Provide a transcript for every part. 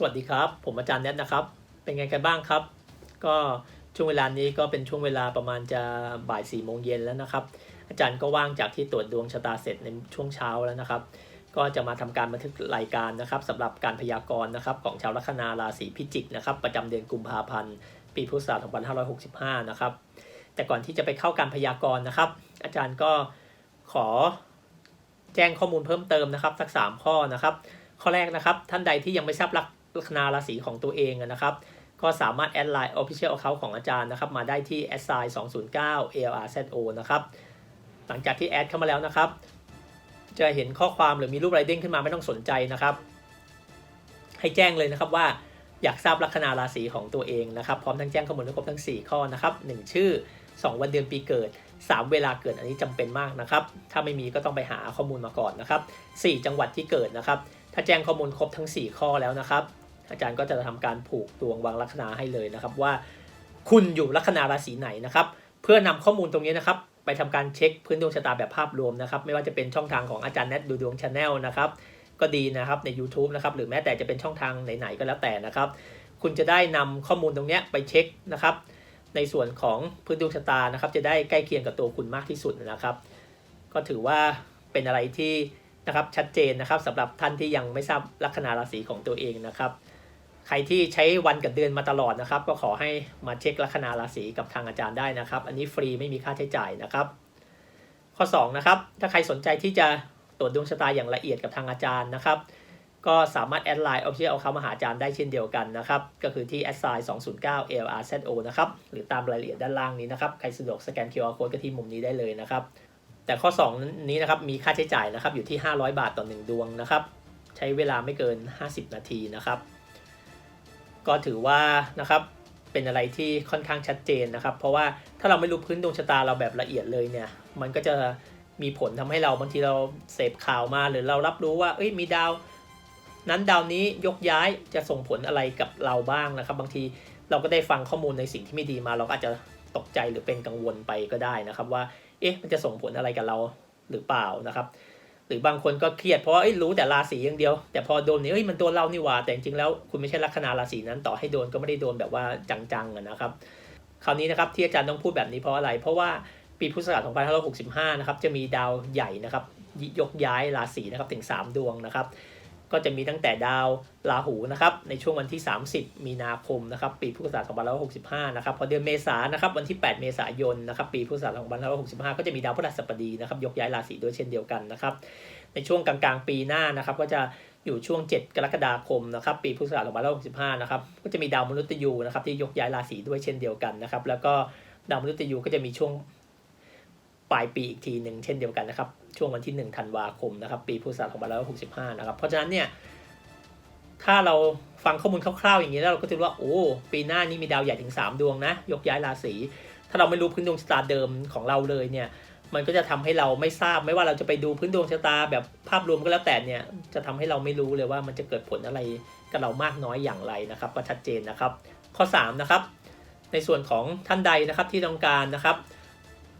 สวัสดีครับ ผมอาจารย์แนทนะครับ เป็นไงกันบ้างครับ ก็ช่วงเวลานี้ก็เป็นช่วงเวลาประมาณจะบ่ายสี่โมงเย็นแล้วนะครับ อาจารย์ก็ว่างจากที่ตรวจดวงชะตาเสร็จในช่วงเช้าแล้วนะครับ ก็จะมาทำการบันทึกรายการนะครับสำหรับการพยากรณ์นะครับของชาวลัคนาราศีพิจิกนะครับ ประจำเดือนกุมภาพันธ์ ปีพุทธศักราช2565 นะครับ แต่ก่อนที่จะไปเข้าการพยากรณ์นะครับ อาจารย์ก็ขอแจ้งข้อมูลเพิ่มเติมนะครับสักสามข้อนะครับข้อแรกนะครับ ท่านใดที่ยังไม่ทราบลัก ลัคนาราศีของตัวเองนะครับ ก็สามารถแอดไลน์ Official Account ของอาจารย์นะครับ มาได้ที่ a s s i 209 ALRZO นะครับ หลังจากที่แอดเข้ามาแล้วนะครับ จะเห็นข้อความหรือมีรูปไรเด้งขึ้นมาไม่ต้องสนใจนะครับ ให้แจ้งเลยนะครับว่าอยากทราบลัคนาราศีของตัวเองนะครับ พร้อมทั้งแจ้งข้อมูลให้ครบทั้ง 4 ข้อนะครับ 1 ชื่อ 2 วันเดือนปีเกิด 3 เวลาเกิดอันนี้จำเป็นมากนะครับ ถ้าไม่มีก็ต้องไปหาข้อมูลมาก่อนนะครับ 4 จังหวัดที่เกิดนะครับ ถ้าแจ้งข้อมูลครบทั้ง 4 ข้อแล้วนะครับ อาจารย์ก็จะทำการผูกดวงวางลัคนาให้เลยนะครับ ว่าคุณอยู่ลัคนาราศีไหนนะครับ เพื่อนำข้อมูลตรงนี้นะครับ ไปทำการเช็คพื้นดวงชะตาแบบภาพรวมนะครับ ไม่ว่าจะเป็นช่องทางของอาจารย์แนทดูดวงชาแนลนะครับก็ดีนะครับใน YouTube นะครับหรือแม้แต่จะเป็นช่องทางไหนๆก็แล้วแต่นะครับ คุณจะได้นำข้อมูลตรงนี้ไปเช็คนะครับ ในส่วนของพื้นดวงชะตานะครับ จะได้ใกล้เคียงกับตัวคุณมากที่สุดนะครับ ก็ถือว่าเป็นอะไรที่ นะครับชัดเจนนะครับสำหรับท่านที่ยังไม่ทราบลัคนาราศีของตัวเองนะครับ ใครที่ใช้วันกับเดือนมาตลอดนะครับ ก็ขอให้มาเช็คลัคนาราศีกับทางอาจารย์ได้นะครับ อันนี้ฟรีไม่มีค่าใช้จ่ายนะครับ ข้อ2นะครับถ้าใครสนใจที่จะตรวจดวงชะตาอย่างละเอียดกับทางอาจารย์นะครับ ก็สามารถแอดไลน์เอาเชื่อเอาเขามาหาอาจารย์ได้เช่นเดียวกันนะครับ ก็คือที่ a s i 209 LRZO นะครับหรือตามรายละเอียดด้านล่างนี้นะครับใครสะดวกสแกน QR code ก็ที่มุมนี้ได้เลยนะครับ แต่ข้อ 2 นี้นะครับมีค่าใช้จ่ายนะครับอยู่ที่ 500 บาทต่อ 1 ดวงนะครับ ใช้เวลาไม่เกิน 50 นาทีนะครับ ก็ถือว่านะครับเป็นอะไรที่ค่อนข้างชัดเจนนะครับ เพราะว่าถ้าเราไม่รู้พื้นดวงชะตาเราแบบละเอียดเลยเนี่ยมันก็จะมีผลทำให้เราบางทีเราเสพข่าวมาหรือเรารับรู้ว่าเอ้ยมีดาว นั้นดาวนี้ยกย้ายจะส่งผลอะไรกับเราบ้างนะครับ บางทีเราก็ได้ฟังข้อมูลในสิ่งที่ไม่ดีมา เราก็อาจจะตกใจหรือเป็นกังวลไปก็ได้นะครับว่า เอ๊ะมันจะส่งผลอะไรกับเราหรือเปล่านะครับ หรือบางคนก็เครียดเพราะรู้แต่ราศีอย่างเดียว แต่พอโดนนี่เอ้ยมันโดนเรานี่หว่าแต่จริงๆแล้วคุณไม่ใช่ลัคนาราศีนั้นต่อให้โดนก็ไม่ได้โดนแบบว่าจังๆนะครับ คราวนี้นะครับที่อาจารย์ต้องพูดแบบนี้เพราะอะไร เพราะว่าปีพุทธศักราช2565 นะครับจะมีดาวใหญ่นะครับยกย้ายราศีนะครับถึง 3 ดวงนะครับ ก็จะมีตั้งแต่ดาวราหูนะครับในช่วงวันที่ 30 มีนาคมนะครับปีพุทธศักราช2565นะครับพอเดือนเมษานนะครับวันที่ 8 เมษายนนะครับปีพุทธศักราช2565 ก็จะมีดาวพฤหัสบดีนะครับยกย้ายราศีด้วยเช่นเดียวกันนะครับในช่วงกลางๆ ปีหน้านะครับก็จะอยู่ช่วง 7 กรกฎาคมนะครับปีพุทธศักราช2565นะครับก็จะมีดาวมนุษย์ยูนะครับที่ยกย้ายราศีด้วยเช่นเดียวกันนะครับแล้วก็ดาวมนุษย์ยูก็จะมีช่วง ปลายปีอีกทีหนึ่งเช่นเดียวกันนะครับ ช่วงวันที่ 1 ธันวาคมนะครับ ปีพุทธศักราช2565 นะครับ เพราะฉะนั้นเนี่ย ถ้าเราฟังข้อมูลคร่าวๆอย่างนี้แล้วเราก็จะรู้ว่าโอ้ปีหน้านี้มีดาวใหญ่ถึง 3 ดวงนะ ยกย้ายราศีถ้าเราไม่รู้พื้นดวงชะตาเดิมของเราเลยเนี่ยมันก็จะทำให้เราไม่ทราบไม่ว่าเราจะไปดูพื้นดวงชะตาแบบภาพรวมก็แล้วแต่เนี่ยจะทำให้เราไม่รู้เลยว่ามันจะเกิดผลอะไรกับเรามากน้อยอย่างไรนะครับก็ชัดเจนนะครับ ข้อ3นะครับในส่วนของท่านใดนะครับที่ต้องการนะครับ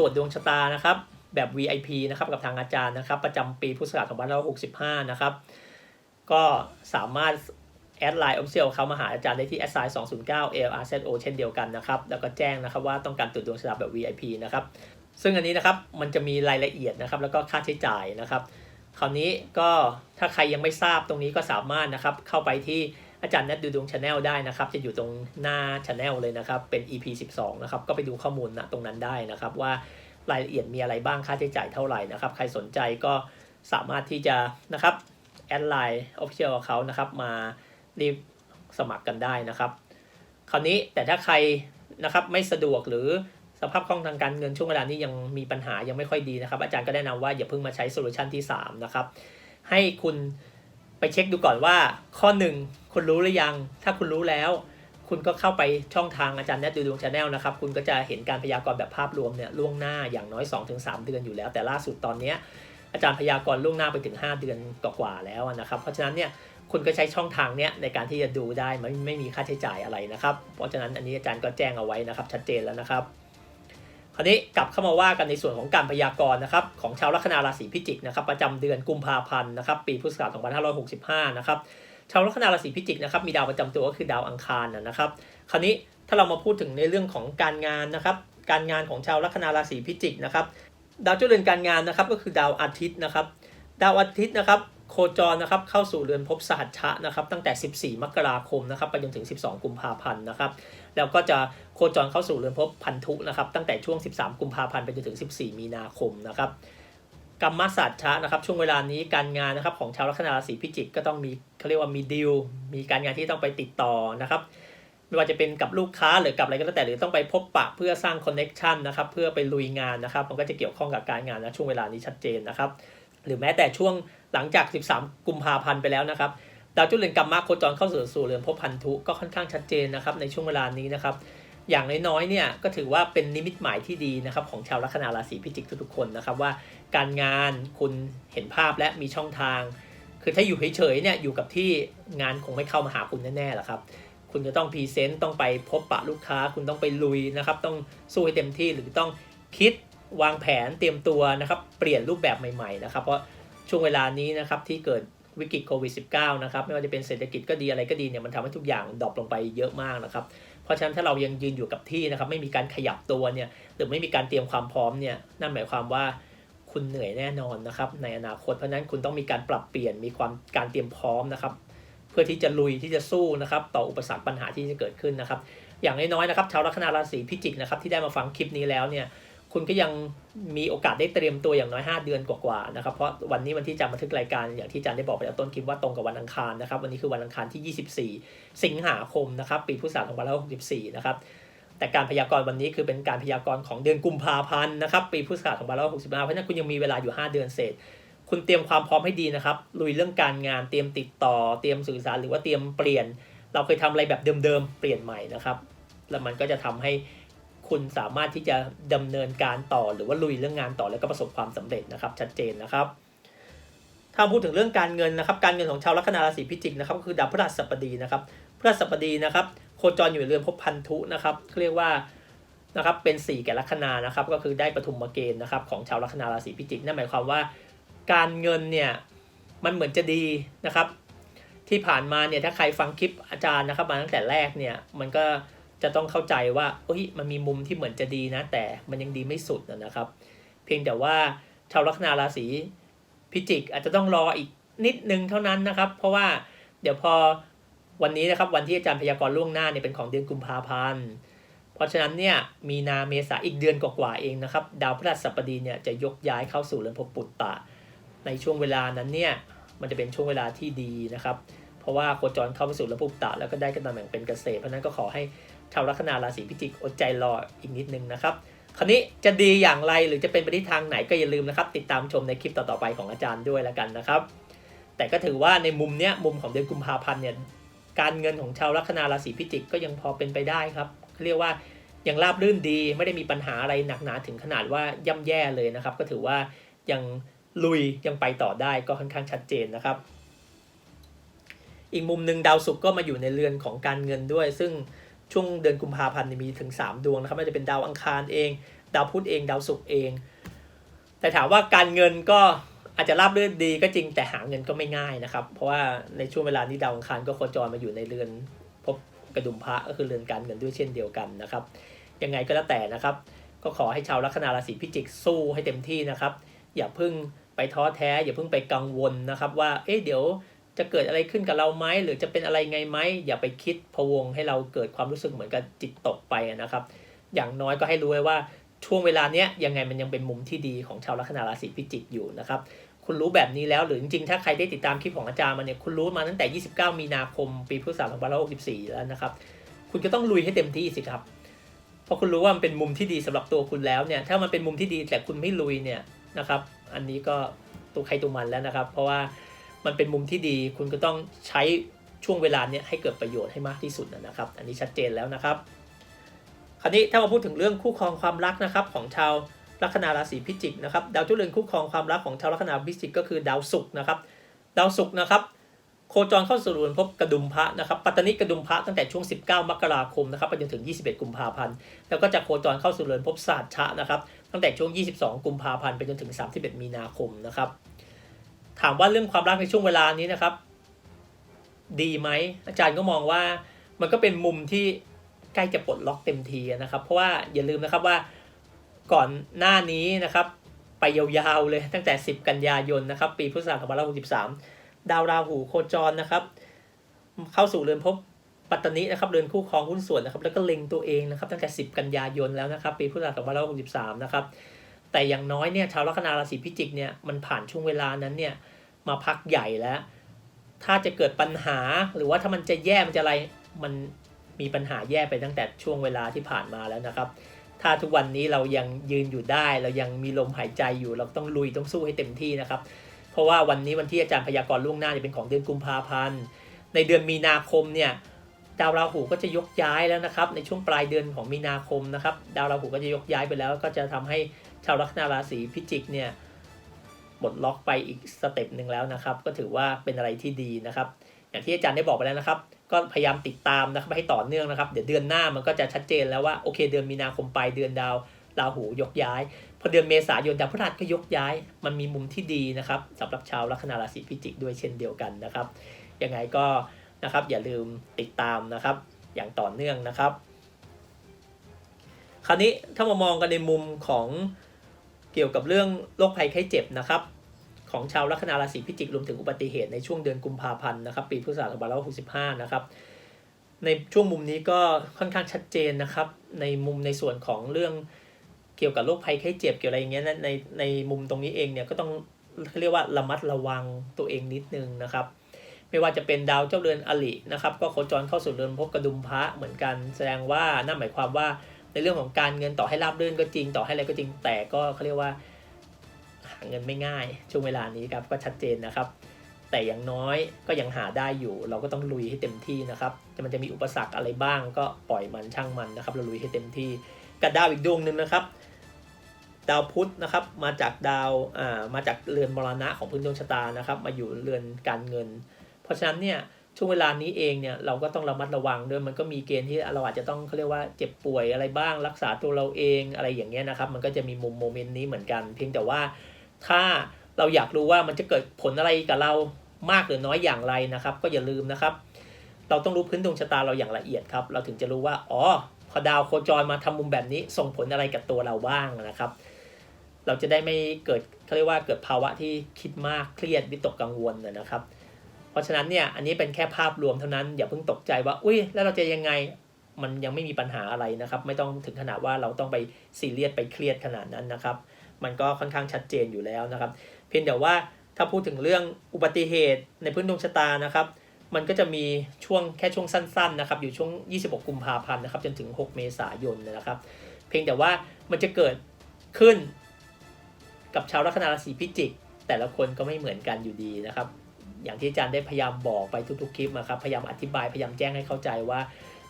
ตรวจดวงชะตานะครับ แบบ VIP นะครับกับทางอาจารย์นะครับ ประจำปีพุทธศักราช2565 นะครับ ก็สามารถแอดไลน์ออฟเชียลเขามาหาอาจารย์ได้ที่ s i 209 LRZO เช่นเดียวกันนะครับ แล้วก็แจ้งนะครับว่าต้องการตรวจดวงชะตาแบบ VIP นะครับ ซึ่งอันนี้นะครับมันจะมีรายละเอียดนะครับ แล้วก็ค่าใช้จ่ายนะครับ คราวนี้ก็ถ้าใครยังไม่ทราบตรงนี้ก็สามารถนะครับเข้าไปที่ อาจารย์นัดดูดวงชาแนลได้นะครับ จะอยู่ตรงหน้าชาแนลเลยนะครับ เป็น EP 12 นะครับ ก็ไปดูข้อมูลนะตรงนั้นได้นะครับว่ารายละเอียดมีอะไรบ้างค่าใช้จ่ายเท่าไหร่นะครับ ใครสนใจก็สามารถที่จะนะครับแอดไลน์ออฟฟิเชียลเขานะครับ มารีบสมัครกันได้นะครับ คราวนี้แต่ถ้าใครนะครับไม่สะดวกหรือสภาพคล่องทางการเงินช่วงเวลานี้ยังมีปัญหายังไม่ค่อยดีนะครับ อาจารย์ก็แนะนำว่าอย่าเพิ่งมาใช้โซลูชันที่3นะครับให้คุณ ไปเช็คดูก่อนว่าข้อ1คุณรู้หรือยัง ถ้าคุณรู้แล้ว คุณก็เข้าไปช่องทางอาจารย์แนทดูดวงชาแนลนะครับ คุณก็จะเห็นการพยากรณ์แบบภาพรวมเนี่ยล่วงหน้าอย่างน้อย 2-3 เดือนอยู่แล้ว แต่ล่าสุดตอนนี้อาจารย์พยากรณ์ล่วงหน้าไปถึง 5 เดือนกว่าๆแล้วนะครับ เพราะฉะนั้นเนี่ยคุณก็ใช้ช่องทางเนี้ยในการที่จะดูได้ไม่ไม่มีค่าใช้จ่ายอะไรนะครับ เพราะฉะนั้นอันนี้อาจารย์ก็แจ้งเอาไว้นะครับชัดเจนแล้วนะครับ คราวนี้กลับเข้ามาว่ากันในส่วนของการพยากรณ์นะครับของชาวลัคนาราศีพิจิกนะครับประจำเดือนกุมภาพันธ์นะครับปีพุทธศักราช2565นะครับชาวลัคนาราศีพิจิกนะครับมีดาวประจำตัวก็คือดาวอังคารนะนะครับคราวนี้ถ้าเรามาพูดถึงในเรื่องของการงานนะครับการงานของชาวลัคนาราศีพิจิกนะครับดาวเจ้าเรือนการงานนะครับก็คือดาวอาทิตย์นะครับดาวอาทิตย์นะครับโคจรนะครับเข้าสู่เรือนภพสหัชชะนะครับตั้งแต่ 14 มกราคมนะครับไปจนถึง 12 กุมภาพันธ์นะครับ แล้วก็จะโคจรเข้าสู่เรือนภพพันธุนะครับ ตั้งแต่ช่วง 13 กุมภาพันธ์ไปจนถึง 14 มีนาคมนะครับกรรมศาสตร์ชะนะครับ ช่วงเวลานี้การงานนะครับของชาวลัคนาราศีพิจิกก็ต้องมีเขาเรียกว่ามีดีลมีการงานที่ต้องไปติดต่อนะครับไม่ว่าจะเป็นกับลูกค้าหรือกับอะไรก็แล้วแต่หรือต้องไปพบปะเพื่อสร้างคอนเน็กชันนะครับเพื่อไปลุยงานนะครับ มันก็จะเกี่ยวข้องกับการงานนะช่วงเวลานี้ชัดเจนนะครับ หรือแม้แต่ช่วงหลังจาก 13 กุมภาพันธ์ไปแล้วนะครับาวจุลเรือนกรรมะโคจรเข้าสู่สู่เรือนภพพันธุก็ค่อนข้างชัดเจนนะครับในช่วงเวลานี้นะครับอย่างน้อยๆเนี่ยก็ถือว่าเป็นนิมิตหมายที่ดีนะครับของชาวลัคนาราศีพิจิกทุกๆคนนะครับว่าการงานคุณเห็นภาพและมีช่องทาง คือถ้าอยู่เฉยๆเนี่ยอยู่กับที่งานคงไม่เข้ามาหาคุณแน่ๆหรอครับคุณจะต้องพรีเซนต์ต้องไปพบปะลูกค้า คุณต้องไปลุยนะครับต้องสู้ให้เต็มที่หรือต้องคิดวางแผนเตรียมตัวนะครับเปลี่ยนรูปแบบใหม่ๆนะครับเพราะช่วงเวลานี้นะครับที่เกิด วิกฤตโควิด -19 นะครับไม่ว่าจะเป็นเศรษฐกิจก็ดีอะไรก็ดีเนี่ยมันทำให้ทุกอย่างดรอปลงไปเยอะมากนะครับเพราะฉะนั้นถ้าเรายังยืนอยู่กับที่นะครับไม่มีการขยับตัวเนี่ยหรือไม่มีการเตรียมความพร้อมเนี่ยนั่นหมายความว่าคุณเหนื่อยแน่นอนนะครับในอนาคตเพราะฉะนั้นคุณต้องมีการปรับเปลี่ยนมีความการเตรียมพร้อมนะครับเพื่อที่จะลุยที่จะสู้นะครับต่ออุปสรรคปัญหาที่จะเกิดขึ้นนะครับอย่างน้อยๆนะครับชาวลัคนาราศีพิจิกนะครับที่ได้มาฟังคลิปนี้แล้วเนี่ย คุณก็ยังมีโอกาสได้เตรียมตัวอย่างน้อย 5 เดือนกว่าๆนะครับเพราะวันนี้วันที่จะบันทึกรายการอย่างที่จารย์ได้บอกไปแล้วต้นคลิปว่าตรงกับวันอังคารนะครับวันนี้คือวันอังคารที่ 24 สิงหาคมนะครับปีพุทธศักราช2564 นะครับแต่การพยากรณ์วันนี้คือเป็นการพยากรณ์ของเดือนกุมภาพันธ์นะครับปีพุทธศักราช2565 เพราะฉะนั้นคุณยังมีเวลาอยู่ 5 เดือนเศษ คุณเตรียมความพร้อมให้ดีนะครับลุยเรื่องการงานเตรียมติดต่อเตรียมสื่อสารหรือว่าเตรียมเปลี่ยน เราเคยทำอะไรแบบเดิมๆเปลี่ยนใหม่นะครับแล้วมันก็จะทำให้ คุณสามารถที่จะดำเนินการต่อหรือว่าลุยเรื่องงานต่อแล้วก็ประสบความสำเร็จนะครับชัดเจนนะครับถ้าพูดถึงเรื่องการเงินนะครับ การเงินของชาวลัคนาราศีพิจิกนะครับก็คือดาวพฤหัสบดีนะครับพฤหัสบดีนะครับ โคจรอยู่ในเรือนภพพันธุนะครับเรียกว่านะครับเป็น4แก่ลัคนานะครับ ก็คือได้ปฐุมเกณฑ์นะครับของชาวลัคนาราศีพิจิกนั่นหมายความว่า การเงินเนี่ยมันเหมือนจะดีนะครับ ที่ผ่านมาเนี่ยถ้าใครฟังคลิปอาจารย์นะครับ มาตั้งแต่แรกเนี่ยมันก็ จะต้องเข้าใจว่าเอ้ยมันมีมุมที่เหมือนจะดีนะ แต่มันยังดีไม่สุดนะครับ เพียงแต่ว่าชาวลัคนาราศีพิจิกอาจจะต้องรออีกนิดนึงเท่านั้นนะครับ เพราะว่าเดี๋ยวพอวันนี้นะครับวันที่อาจารย์พยากรณ์ล่วงหน้าเนี่ยเป็นของเดือนกุมภาพันธ์เพราะฉะนั้นเนี่ยมีนาเมษาอีกเดือนกว่าๆเองนะครับ ดาวพฤหัสบดีเนี่ยจะยกย้ายเข้าสู่เรือนภพปุตตะ ในช่วงเวลานั้นเนี่ยมันจะเป็นช่วงเวลาที่ดีนะครับ เพราะว่าโคจรเข้าไปสู่เรือนภพปุตตะแล้วก็ได้กำแหน่งเป็นเกษตรเพราะฉะนั้นก็ขอให้ ชาวลัคนาราศีพิจิกอดใจรออีกนิดนึงนะครับคราวนี้จะดีอย่างไรหรือจะเป็นไปในทางไหนก็อย่าลืมนะครับ ติดตามชมในคลิปต่อๆไปของอาจารย์ด้วยแล้วกันนะครับ แต่ก็ถือว่าในมุมเนี้ยมุมของเดือนกุมภาพันธ์เนี่ยการเงินของชาวลัคนาราศีพิจิกก็ยังพอเป็นไปได้ครับเรียกว่ายังราบรื่นดีไม่ได้มีปัญหาอะไรหนักหนาถึงขนาดว่าย่ำแย่เลยนะครับ ก็ถือว่ายังลุยยังไปต่อได้ก็ค่อนข้างชัดเจนนะครับ อีกมุมหนึ่งดาวศุกร์ก็มาอยู่ในเรือนของการเงินด้วย ซึ่ง ช่วงเดือนกุมภาพันธ์มีถึง 3 ดวงนะครับไม่ว่าจะเป็นดาวอังคารเอง ดาวพุธเองดาวศุกร์เอง แต่ถามว่าการเงินก็อาจจะราบรื่นดีก็จริงแต่หาเงินก็ไม่ง่ายนะครับ เพราะว่าในช่วงเวลานี้ดาวอังคารก็โคจรมาอยู่ในเรือนพบกระดุมพระก็คือเรือนการเงินด้วยเช่นเดียวกันนะครับยังไงก็แล้วแต่นะครับ ก็ขอให้ชาวลัคนาราศีพิจิกสู้ให้เต็มที่นะครับ อย่าเพิ่งไปท้อแท้ อย่าเพิ่งไปกังวลนะครับ ว่าเอ๊ะเดี๋ยว จะเกิดอะไรขึ้นกับเราไหมหรือจะเป็นอะไรไงไหมอย่าไปคิดพวงให้เราเกิดความรู้สึกเหมือนกับจิตตกไปนะครับ อย่างน้อยก็ให้รู้ไว้ว่าช่วงเวลาเนี้ยยังไงมันยังเป็นมุมที่ดีของชาวลัคนาราศีพิจิกอยู่นะครับคุณรู้แบบนี้แล้วหรือจริงๆ ถ้าใครได้ติดตามคลิปของอาจารย์มาเนี่ยคุณรู้มาตั้งแต่ 29 มีนาคม ปีพุทธศักราช2564 แล้วนะครับ คุณก็ต้องลุยให้เต็มที่สิครับเพราะคุณรู้ว่ามันเป็นมุมที่ดีสำหรับตัวคุณแล้วเนี่ยถ้ามันเป็นมุมที่ดีแต่คุณไม่ลุยเนี่ยนะครับ อันนี้ก็ตัวใครตัวมันแล้วนะครับ เพราะว่า มันเป็นมุมที่ดี คุณก็ต้องใช้ช่วงเวลาเนี่ยให้เกิดประโยชน์ให้มากที่สุดนะครับ อันนี้ชัดเจนแล้วนะครับ คราวนี้ถ้ามาพูดถึงเรื่องคู่ครองความรักนะครับของชาวลัคนาราศีพิจิกนะครับดาวจุลเรือนคู่ครองความรักของชาวลัคนาพิจิกก็คือดาวศุกร์นะครับ ดาวศุกร์นะครับ โคจรเข้าสู่เรือนภพกระดุมพระนะครับปัตตนิกระดุมพระตั้งแต่ช่วง 19 มกราคมนะครับไปจนถึง 21 กุมภาพันธ์แล้วก็จะโคจรเข้าสู่เรือนภพศาสตร์ชะนะครับตั้งแต่ช่วง 22 กุมภาพันธ์ไปจนถึง 31 มีนาคมนะครับ ถามว่าเรื่องความรักในช่วงเวลานี้นะครับ ดีไหมอาจารย์ก็มองว่ามันก็เป็นมุมที่ใกล้จะปลดล็อกเต็มทีนะครับ เพราะว่าอย่าลืมนะครับว่าก่อนหน้านี้นะครับ ไปยาวๆเลยตั้งแต่ 10 กันยายนนะครับ ปีพุทธศักราช2563 ดาวราหูโคจรนะครับ เข้าสู่เรือนภพปัตตานินะครับเรือนคู่ครองหุ้นส่วนนะครับแล้วก็เล็งตัวเองนะครับตั้งแต่ 10 กันยายนแล้วนะครับ ปีพุทธศักราช2563 นะครับ แต่อย่างน้อยเนี่ยชาวลัคนาราศีพิจิกเนี่ยมันผ่านช่วงเวลานั้นเนี่ย มาพักใหญ่แล้ว ถ้าจะเกิดปัญหาหรือว่าถ้ามันจะแย่มันจะอะไรมันมีปัญหาแย่ไปตั้งแต่ช่วงเวลาที่ผ่านมาแล้วนะครับ ถ้าทุกวันนี้เรายังยืนอยู่ได้ เรายังมีลมหายใจอยู่ เราต้องลุยต้องสู้ให้เต็มที่นะครับ เพราะว่าวันนี้วันที่อาจารย์พยากรณ์ล่วงหน้าจะเป็นของเดือนกุมภาพันธ์ ในเดือนมีนาคมเนี่ยดาวราหูก็จะยกย้ายแล้วนะครับ ในช่วงปลายเดือนของมีนาคมนะครับ ดาวราหูก็จะยกย้ายไปแล้ว ก็จะทำให้ชาวลัคนาราศีพิจิกเนี่ย ปลดล็อกไปอีกสเต็ปหนึ่งแล้วนะครับ ก็ถือว่าเป็นอะไรที่ดีนะครับ อย่างที่อาจารย์ได้บอกไปแล้วนะครับ ก็พยายามติดตามนะครับให้ต่อเนื่องนะครับ เดี๋ยวเดือนหน้ามันก็จะชัดเจนแล้วว่าโอเค เดือนมีนาคมปลายเดือนดาวราหูยกย้าย พอเดือนเมษายนดาวพฤหัสก็ยกย้าย มันมีมุมที่ดีนะครับสำหรับชาวลัคนาราศีพิจิกด้วยเช่นเดียวกันนะครับ ยังไงก็นะครับอย่าลืมติดตามนะครับ อย่างต่อเนื่องนะครับ คราวนี้ถ้ามามองกันในมุมของ เกี่ยวกับเรื่องโรคภัยไข้เจ็บนะครับ ของชาวลัคนาราศีพิจิกรวมถึงอุบัติเหตุในช่วงเดือนกุมภาพันธ์นะครับ ปีพุทธศักราช2565 นะครับ ในช่วงมุมนี้ก็ค่อนข้างชัดเจนนะครับ ในมุมในส่วนของเรื่องเกี่ยวกับโรคภัยไข้เจ็บเกี่ยวอะไรอย่างเงี้ยในในมุมตรงนี้เองเนี่ยก็ต้องเรียกว่าระมัดระวังตัวเองนิดนึงนะครับ ไม่ว่าจะเป็นดาวเจ้าเรือนอลินะครับ ก็โคจรเข้าสู่เรือนภพกระดุมพระเหมือนกัน แสดงว่านั่นหมายความว่า ในเรื่องของการเงินต่อให้ราบรื่นก็จริงต่อให้อะไรก็จริงแต่ก็เขาเรียกว่าหาเงินไม่ง่าย ช่วงเวลานี้ครับก็ชัดเจนนะครับ แต่อย่างน้อยก็ยังหาได้อยู่ เราก็ต้องลุยให้เต็มที่นะครับจะมันจะมีอุปสรรคอะไรบ้างก็ปล่อยมันช่างมันนะครับ เราลุยให้เต็มที่กับดาวอีกดวงหนึ่งนะครับ ดาวพุธนะครับมาจากดาวอ่ามาจากเรือนมรณะของพื้นดวงชะตานะครับ มาอยู่เรือนการเงิน เพราะฉะนั้นเนี่ย ช่วงเวลานี้เองเนี่ยเราก็ต้องระมัดระวังด้วยมันก็มีเกณฑ์ที่เราอาจจะต้องเขาเรียกว่าเจ็บป่วยอะไรบ้างรักษาตัวเราเองอะไรอย่างเงี้ยนะครับ มันก็จะมีมุมโมเมนต์นี้เหมือนกัน เพียงแต่ว่าถ้าเราอยากรู้ว่ามันจะเกิดผลอะไรกับเรามากหรือน้อยอย่างไรนะครับ ก็อย่าลืมนะครับ เราต้องรู้พื้นดวงชะตาเราอย่างละเอียดครับ เราถึงจะรู้ว่าอ๋อพอดาวโคจรมาทำมุมแบบนี้ส่งผลอะไรกับตัวเราบ้างนะครับ เราจะได้ไม่เกิดเขาเรียกว่าเกิดภาวะที่คิดมากเครียดวิตกกังวลนะครับ เพราะฉะนั้นเนี่ยอันนี้เป็นแค่ภาพรวมเท่านั้นอย่าเพิ่งตกใจว่าอุ้ยแล้วเราจะยังไงมันยังไม่มีปัญหาอะไรนะครับ ไม่ต้องถึงขนาดว่าเราต้องไปซีเรียสไปเครียดขนาดนั้นนะครับ มันก็ค่อนข้างชัดเจนอยู่แล้วนะครับ เพียงแต่ว่าถ้าพูดถึงเรื่องอุบัติเหตุในพื้นดวงชะตานะครับ มันก็จะมีช่วงแค่ช่วงสั้นๆนะครับ อยู่ช่วง 26 กุมภาพันธ์นะครับจนถึง 6 เมษายนนะครับ เพียงแต่ว่ามันจะเกิดขึ้นกับชาวลัคนาราศีพิจิก แต่ละคนก็ไม่เหมือนกันอยู่ดีนะครับ อย่างที่อาจารย์ได้พยายามบอกไปทุกๆคลิปนะครับพยายามอธิบายพยายามแจ้งให้เข้าใจว่า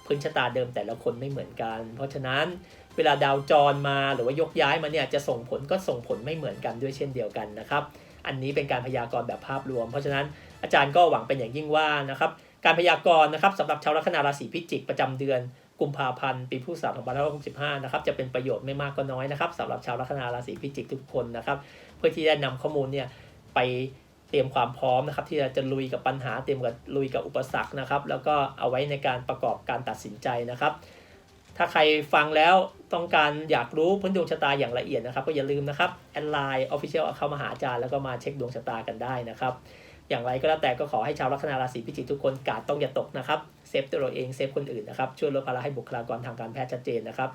พื้นชะตาเดิมแต่ละคนไม่เหมือนกัน เพราะฉะนั้นเวลาดาวจรมาหรือว่ายกย้ายมาเนี่ยจะส่งผลก็ส่งผลไม่เหมือนกันด้วยเช่นเดียวกันนะครับอันนี้เป็นการพยากรณ์แบบภาพรวม เพราะฉะนั้นอาจารย์ก็หวังเป็นอย่างยิ่งว่านะครับการพยากรณ์นะครับสำหรับชาวลัคนาราศีพิจิกประจำเดือนกุมภาพันธ์ปีพุทธศักราช2565 นะครับ จะเป็นประโยชน์ไม่มากก็น้อยนะครับสำหรับชาวลัคนาราศีพิจิกทุกคนนะครับ เพื่อที่จะนำข้อมูลเนี่ยไป เตรียมความพร้อมนะครับ ที่จะลุยกับปัญหาเตรียมกับลุยกับอุปสรรคนะครับ แล้วก็เอาไว้ในการประกอบการตัดสินใจนะครับ ถ้าใครฟังแล้วต้องการอยากรู้พื้นดวงชะตาอย่างละเอียดนะครับ ก็อย่าลืมนะครับแอดไลน์ออฟฟิเชียลเข้ามาหาอาจารย์แล้วก็มาเช็คดวงชะตากันได้นะครับ อย่างไรก็แล้วแต่ก็ขอให้ชาวลัคนาราศีพิจิกทุกคนกาดต้องอย่าตกนะครับเซฟตัวเราเองเซฟคนอื่นนะครับช่วยลดภาระให้บุคลากรทางการแพทย์ชัดเจนนะครับ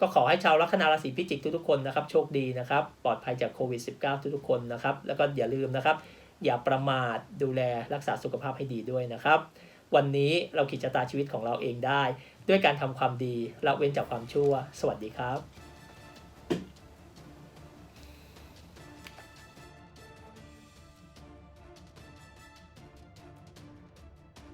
ก็ขอให้ชาวลัคนาราศีพิจิกทุกๆคนนะครับ โชคดีนะครับ ปลอดภัยจากโควิด -19 ทุกๆคนนะครับ แล้วก็อย่าลืมนะครับ อย่าประมาทดูแลรักษาสุขภาพให้ดีด้วยนะครับ วันนี้เราขีดชะตาชีวิตของเราเองได้ ด้วยการทำความดีละเว้นจากความชั่ว สวัสดีครับ